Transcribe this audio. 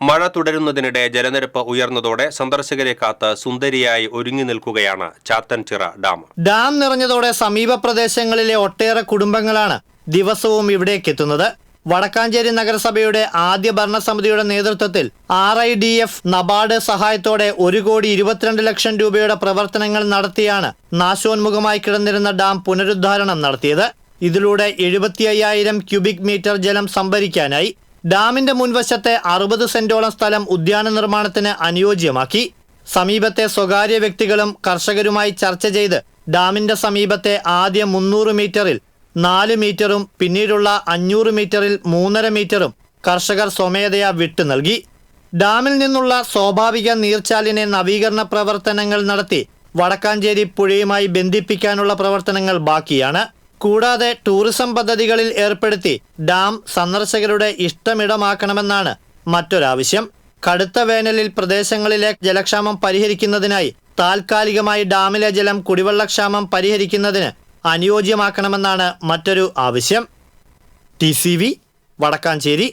മഴ തുടരുന്നതിനിടെ ജലനിരപ്പ് ഉയർന്നതോടെ സന്ദർശകരെ കാത്ത് സുന്ദരിയായി ഒരുങ്ങി നിൽക്കുകയാണ് ചാത്തൻചിറ ഡാം. ഡാം നിറഞ്ഞതോടെ സമീപ പ്രദേശങ്ങളിലെ ഒട്ടേറെ കുടുംബങ്ങളാണ് ദിവസവും ഇവിടേക്ക് എത്തുന്നത്. വടക്കാഞ്ചേരി നഗരസഭയുടെ ആദ്യ ഭരണസമിതിയുടെ നേതൃത്വത്തിൽ R I D F NABARD സഹായത്തോടെ ഒരു കോടി ഇരുപത്തിരണ്ട് ലക്ഷം രൂപയുടെ പ്രവർത്തനങ്ങൾ നടത്തിയാണ് നാശോന്മുഖമായി കിടന്നിരുന്ന ഡാം പുനരുദ്ധാരണം നടത്തിയത്. ഇതിലൂടെ എഴുപത്തി അയ്യായിരം ക്യൂബിക് മീറ്റർ ജലം സംഭരിക്കാനായി ഡാമിന്റെ മുൻവശത്തെ അറുപത് സെന്റോളം സ്ഥലം ഉദ്യാന നിർമ്മാണത്തിന് അനുയോജ്യമാക്കി. സമീപത്തെ സ്വകാര്യ വ്യക്തികളും കർഷകരുമായി ചർച്ച ചെയ്ത് ഡാമിന്റെ സമീപത്തെ ആദ്യ മുന്നൂറ് മീറ്ററിൽ നാല് മീറ്ററും പിന്നീടുള്ള അഞ്ഞൂറ് മീറ്ററിൽ മൂന്നര മീറ്ററും കർഷകർ സ്വമേധയാ വിട്ടു നൽകി. ഡാമിൽ നിന്നുള്ള സ്വാഭാവിക നീർച്ചാലിനെ നവീകരണ പ്രവർത്തനങ്ങൾ നടത്തി വടക്കാഞ്ചേരി പുഴയുമായി ബന്ധിപ്പിക്കാനുള്ള പ്രവർത്തനങ്ങൾ ബാക്കിയാണ്. കൂടാതെ ടൂറിസം പദ്ധതികളിൽ ഏർപ്പെടുത്തി ഡാം സന്ദർശകരുടെ ഇഷ്ടമിടമാക്കണമെന്നാണ് മറ്റൊരാവശ്യം. കടുത്ത വേനലിൽ പ്രദേശങ്ങളിലെ ജലക്ഷാമം പരിഹരിക്കുന്നതിനായി താൽക്കാലികമായി ഡാമിലെ ജലം കുടിവെള്ളക്ഷാമം പരിഹരിക്കുന്നതിന് അനുയോജ്യമാക്കണമെന്നാണ് മറ്റൊരു ആവശ്യം. ടി വടക്കാഞ്ചേരി